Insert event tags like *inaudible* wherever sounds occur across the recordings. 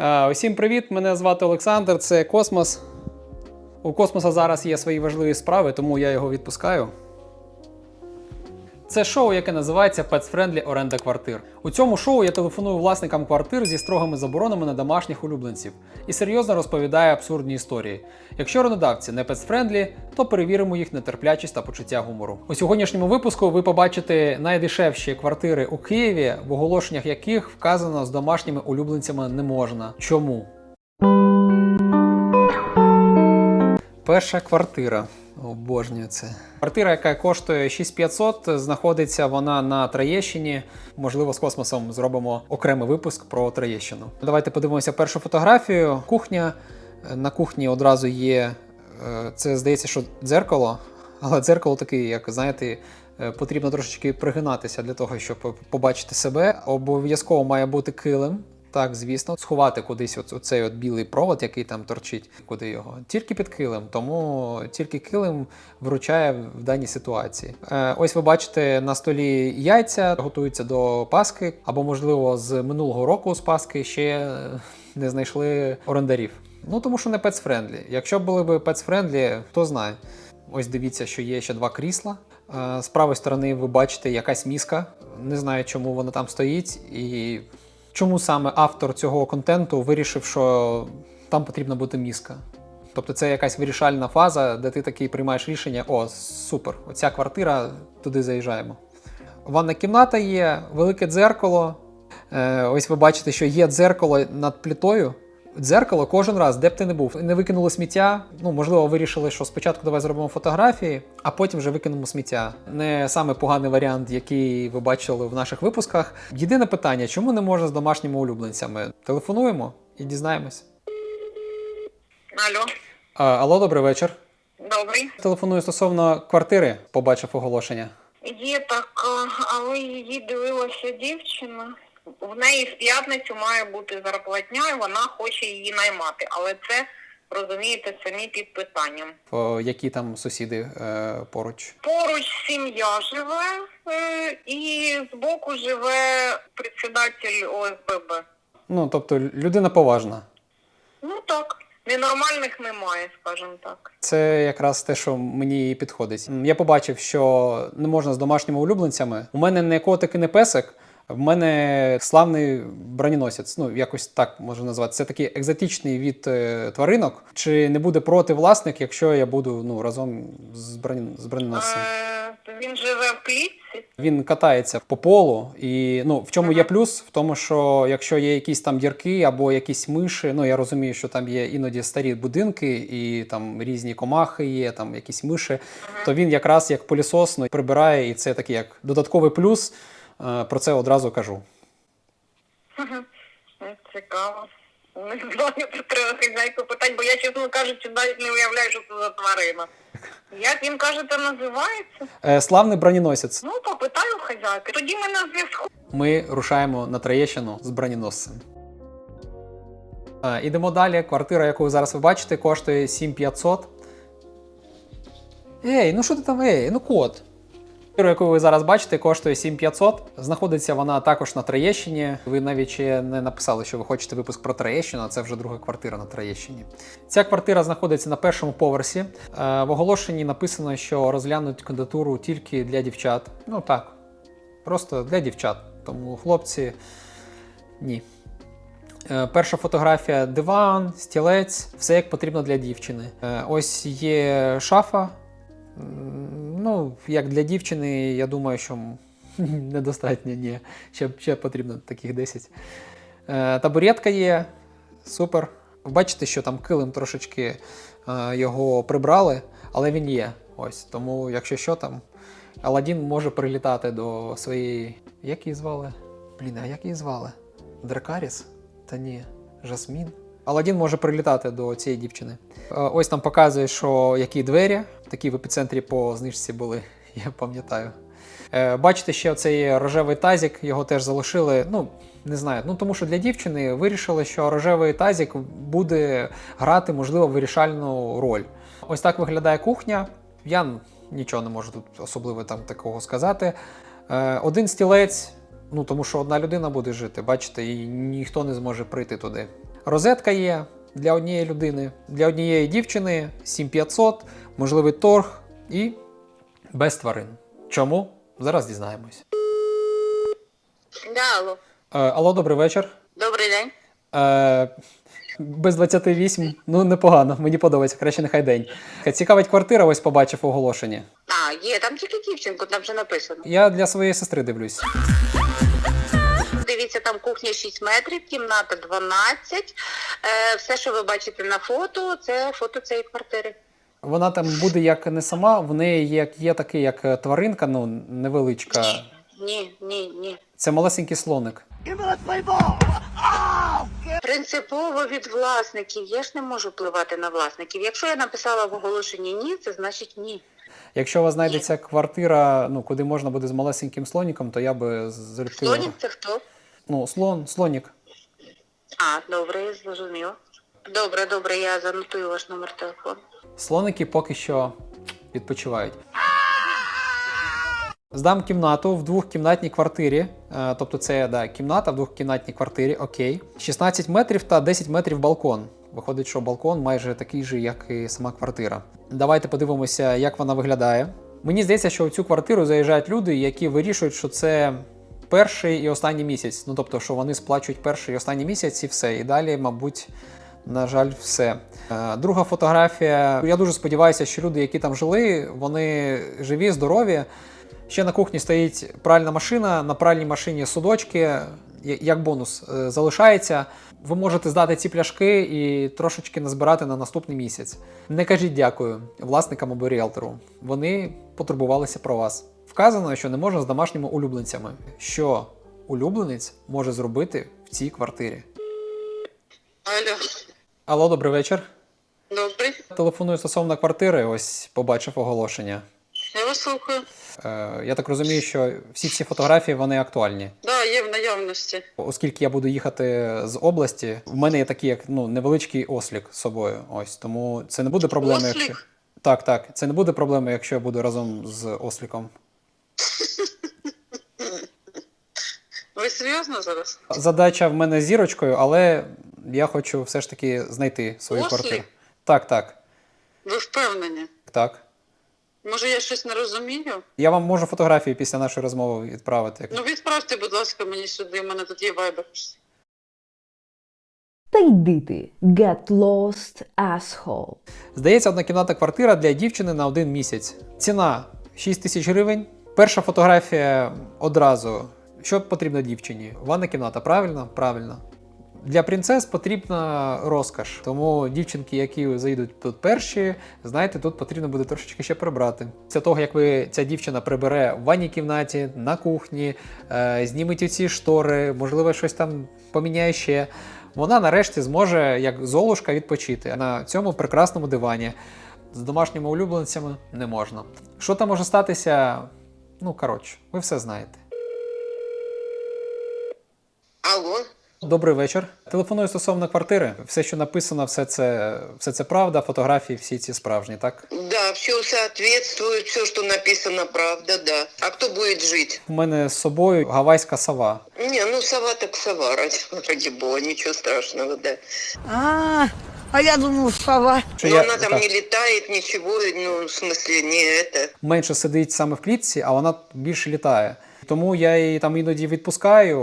Е, Усім привіт! Мене звати Олександр. Це Космос. У космоса зараз є свої важливі справи, тому я його відпускаю. Це шоу, яке називається Pets Friendly оренда квартир. У цьому шоу я телефоную власникам квартир зі строгими заборонами на домашніх улюбленців і серйозно розповідаю абсурдні історії. Якщо орендодавці не pets friendly, то перевіримо їх нетерплячість та почуття гумору. У сьогоднішньому випуску ви побачите найдешевші квартири у Києві, в оголошеннях яких вказано з домашніми улюбленцями не можна. Чому? Перша квартира. Обожнюю це. Квартира, яка коштує 6500, знаходиться вона на Троєщині. Можливо, з космосом зробимо окремий випуск про Троєщину. Давайте подивимося першу фотографію. Кухня. На кухні одразу є. е, Це здається, що дзеркало, але дзеркало таке, як знаєте, е, потрібно трошечки пригинатися для того, щоб побачити себе. Обов'язково має бути килим. Так, звісно, сховати кудись оцей от білий провод, який там торчить, куди його. Тільки під килим, тому тільки килим вручає в даній ситуації. Е, ось ви бачите на столі яйця, готуються до Паски, або, можливо, з минулого року з Паски ще е, не знайшли орендарів. Ну тому що не пецфрендлі. Якщо були б пецфрендлі, хто знає. Ось дивіться, що є ще два крісла. Е, З правої сторони ви бачите якась міска. Не знаю, чому вона там стоїть, і чому саме автор цього контенту вирішив, що там потрібна бути мізка? Тобто це якась вирішальна фаза, де ти такий приймаєш рішення: о, супер, оця квартира, туди заїжджаємо. Ванна кімната є, велике дзеркало. Е, ось ви бачите, що є дзеркало над плитою. Дзеркало кожен раз, де б ти не був, не викинули сміття. Ну, можливо, вирішили, що спочатку давай зробимо фотографії, а потім вже викинемо сміття. Не саме поганий варіант, який ви бачили в наших випусках. Єдине питання: чому не можна з домашніми улюбленцями? Телефонуємо і дізнаємось. Алло, А, алло, добрий вечір. добрий. Телефоную стосовно квартири, побачив оголошення. Є така, але її дивилася дівчина. В неї в п'ятницю має бути зарплатня, і вона хоче її наймати. Але це, розумієте, самі під питанням. О, які там сусіди е, поруч? Поруч сім'я живе, е, і збоку живе председатель ОСББ. Ну, тобто людина поважна. Ну так, ненормальних немає, скажімо так. Це якраз те, що мені підходить. Я побачив, що не можна з домашніми улюбленцями. У мене не котик і не песик. В мене славний броненосець, ну якось так можна назвати. Це такий екзотичний від е, тваринок. Чи не буде проти власник, якщо я буду ну разом з, бронен... з броненосцем? Е, він живе в клітці. Він катається по полу, і ну в чому є плюс? В тому, що якщо є якісь там дірки або якісь миші, ну я розумію, що там є іноді старі будинки, і там різні комахи є, там якісь миші, то він якраз як пилісос ну, прибирає, і це такий як додатковий плюс. Е, Про це одразу кажу. Цікаво. Не знаю, це треба хазяйку питати, бо я, чесно кажучи, навіть не уявляю, що це за тварина. Як він кажете, називається? Е, Славний броненосець. Ну, попитаю хазяйки. Тоді ми на зв'язку. Ми рушаємо на Троєщину з броненосцем. Е, Ідемо далі. Квартира, яку зараз ви бачите, коштує 7500. Ей, ну що ти там, ей, ну кот. Яку ви зараз бачите, коштує 7500. Знаходиться вона також на Троєщині. Ви навіть ще не написали, що ви хочете випуск про Троєщину, а це вже друга квартира на Троєщині. Ця квартира знаходиться на першому поверсі. Е, В оголошенні написано, що розглянуть кандидатуру тільки для дівчат. Ну так, просто для дівчат. Тому хлопці ні. Е, Перша фотографія диван, стілець, все як потрібно для дівчини. Е, Ось є шафа. Ну, як для дівчини, я думаю, що *laughs* недостатньо, ні. Ще, ще потрібно таких 10. Е, Табуретка є, супер. Бачите, що там килим трошечки е, його прибрали, але він є. Ось. Тому, якщо що там, Аладдін може прилітати до своєї. Як її звали? Блін, а як її звали? Дракаріс? Та ні, Жасмін. Аладдін може прилітати до цієї дівчини. Е, Ось там показує, що які двері, такі в епіцентрі по знижці були, *laughs* я пам'ятаю. Е, Бачите, ще оцей рожевий тазик, його теж залишили. Ну, не знаю. Ну тому що для дівчини вирішили, що рожевий тазик буде грати, можливо, вирішальну роль. Ось так виглядає кухня. Я нічого не можу тут особливо там такого сказати. Е, Один стілець, ну тому що одна людина буде жити, бачите, і ніхто не зможе прийти туди. Розетка є для однієї людини, для однієї дівчини 7500, можливий торг і без тварин. Чому? Зараз дізнаємось. Да, алло. Е, алло, добрий вечір. Добрий день. Е, без 28, ну непогано, мені подобається, краще нехай день. Цікавить квартира, ось побачив у оголошенні. А, є, там тільки дівчинку, там вже написано. Я для своєї сестри дивлюсь. Дивіться, там кухня 6 метрів, кімната 12. Е, все, що ви бачите на фото, це фото цієї квартири. Вона там буде як не сама, в неї є, є такий, як е, тваринка, ну невеличка. Ні, ні, ні. Це малесенький слоник. Принципово від власників. Я ж не можу впливати на власників. Якщо я написала в оголошенні ні, це значить ні. Якщо у вас знайдеться квартира, ну куди можна буде з малесеньким слоніком, то я би залюбки. Слонік це хто? Ну, слон, слонік. А, добре, я зрозуміла. Добре, добре, я занотую ваш номер телефону. Слоники поки що відпочивають. Здам кімнату в двохкімнатній квартирі. Е, Тобто це да, кімната в двохкімнатній квартирі, окей. 16 метрів та 10 метрів балкон. Виходить, що балкон майже такий же, як і сама квартира. Давайте подивимося, як вона виглядає. Мені здається, що в цю квартиру заїжджають люди, які вирішують, що це перший і останній місяць. Ну тобто, що вони сплачують перший і останній місяць і все. І далі, мабуть, на жаль, все. Е, Друга фотографія. Я дуже сподіваюся, що люди, які там жили, вони живі, здорові. Ще на кухні стоїть пральна машина, на пральній машині судочки, як бонус е, залишається. Ви можете здати ці пляшки і трошечки назбирати на наступний місяць. Не кажіть дякую власникам або ріелтору. Вони потурбувалися про вас. Вказано, що не можна з домашніми улюбленцями. Що улюбленець може зробити в цій квартирі? Алло, Алло, добрий вечір. добрий. Телефоную стосовно квартири. Ось побачив оголошення. Я вас слухаю. Е, я так розумію, що всі ці фотографії вони актуальні. Да, є в наявності. Оскільки я буду їхати з області, в мене є такий як ну невеличкий ослік з собою. Ось тому це не буде проблеми, Ослік? якщо так, так, це не буде проблеми, якщо я буду разом з осліком. Ви серйозно зараз? Задача в мене зірочкою, але я хочу все ж таки знайти свою Ослік? квартиру. Так, так, Ви впевнені? так. Може, я щось не розумію? Я вам можу фотографії після нашої розмови відправити. Ну відправте, будь ласка, мені сюди, у мене тут є вайбер. Та йди ти, get lost, asshole. Здається, однокімнатна квартира для дівчини на один місяць. Ціна 6 тисяч гривень. Перша фотографія одразу. Що потрібно дівчині? Ванна кімната, правильно? Правильно. Для принцес потрібна розкаш. Тому дівчинки, які зайдуть тут перші, знаєте, тут потрібно буде трошечки ще прибрати. Після того, як ви ця дівчина прибере в ванній кімнаті, на кухні, е, зніметь ці штори, можливо, щось там поміняє ще. Вона нарешті зможе, як золушка, відпочити на цьому прекрасному дивані. З домашніми улюбленцями не можна. Що там може статися? Ну, коротше, ви все знаєте. Алло, Добрий вечір. Телефоную стосовно квартири. Все, що написано, все це, все це правда, фотографії, всі ці справжні, так? да, все соответствует, все, что написано, правда, да. А кто будет жить? У мене з собою гавайська сова. Не, ну сова так сова, ради, *laughs* ради бога, ничего страшного, да. А, а я думал, сова. Що Но я она там так, не летает, ничего, ну, в смысле, не это. менше сидить саме в клітці, а вона більше літає. Тому я її там іноді відпускаю,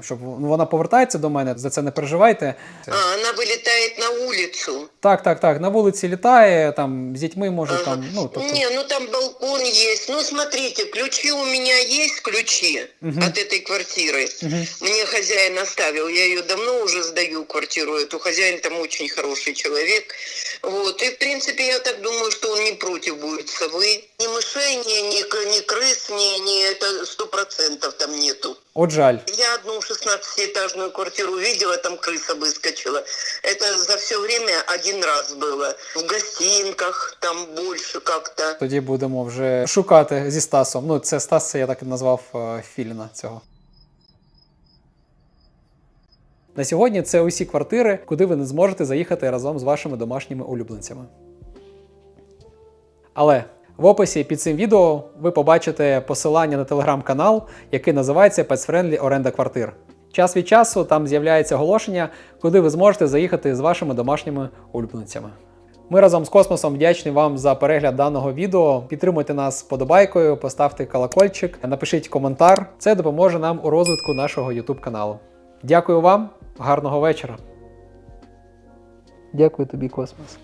е, щоб ну, вона повертається до мене. За це не переживайте. А, она вылетает на улицу. Так, так, так. На вулиці літає, там з дітьми може Ага. там. Ну тобто Не, ну там балкон есть. Ну, смотрите, ключи у меня есть, ключи Мгм. от этой квартиры. Мгм. Мне хозяин оставил, я ее давно уже сдаю, квартиру эту. Хозяин там очень хороший человек. Вот. И, в принципе, я так думаю, что он не против будет совы. Ни мышей, ни, ни, к- ни крыс, ни, ни это сто процентов там нету. От жаль. Я одну 16-этажную квартиру видела, там крыса выскочила. Это за все время один раз было. В гостинках там больше как-то. Тоді будемо вже шукати зі Стасом. Ну, це Стас, це я так і назвав е, Філіна цього. На сьогодні це усі квартири, куди ви не зможете заїхати разом з вашими домашніми улюбленцями. Але в описі під цим відео ви побачите посилання на телеграм-канал, який називається Pets Friendly Оренда квартир. Час від часу там з'являється оголошення, куди ви зможете заїхати з вашими домашніми улюбленцями. Ми разом з космосом вдячні вам за перегляд даного відео. Підтримуйте нас подобайкою, поставте колокольчик, напишіть коментар. Це допоможе нам у розвитку нашого YouTube каналу. Дякую вам, гарного вечора. Дякую тобі, космос.